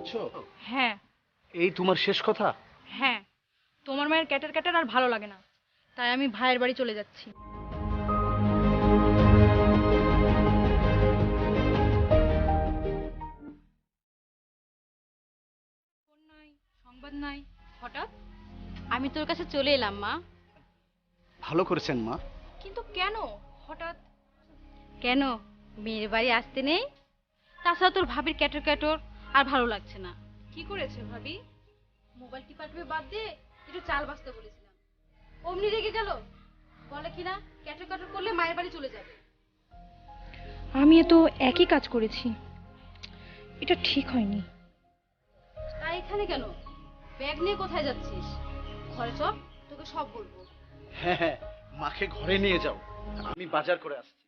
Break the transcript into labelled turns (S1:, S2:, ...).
S1: যাচ্ছ
S2: হ্যাঁ।
S1: এই তোমার শেষ কথা?
S2: হ্যাঁ। তোমার মায়ের ক্যাটার ক্যাটার আর ভালো লাগে না। তাই আমি ভাইয়ের বাড়ি চলে যাচ্ছি। সংবাদ নাই হঠাৎ?
S3: আমি তোর কাছে চলে এলাম মা।
S1: ভালো করেছেন মা।
S2: কিন্তু কেন? হঠাৎ?
S3: কেন? মেয়ের বাড়ি আসতে নেই? তাছাড়া তোর ভাবির ক্যাটর ক্যাটর আর ভালো লাগছে না।
S2: কি করেছে ভাবি?
S3: মোবাইল টিপাটবে বাদ দিয়ে একটু চাল বাঁচতে বলেছিলাম। অমনি রেগে গেল? বলে কিনা ক্যাটর ক্যাটর করলে মায়ের বাড়ি চলে যাবে।
S2: আমি তো একই কাজ করেছি। এটা ঠিক হয়নি।
S3: তাই এখানে কেন? ব্যাগ নিয়ে কোথায় যাচ্ছিস? ঘরে চল তোকে সব বলব।
S1: হ্যাঁ হ্যাঁ মাকে ঘরে নিয়ে যাও। আমি বাজার করে আসছি।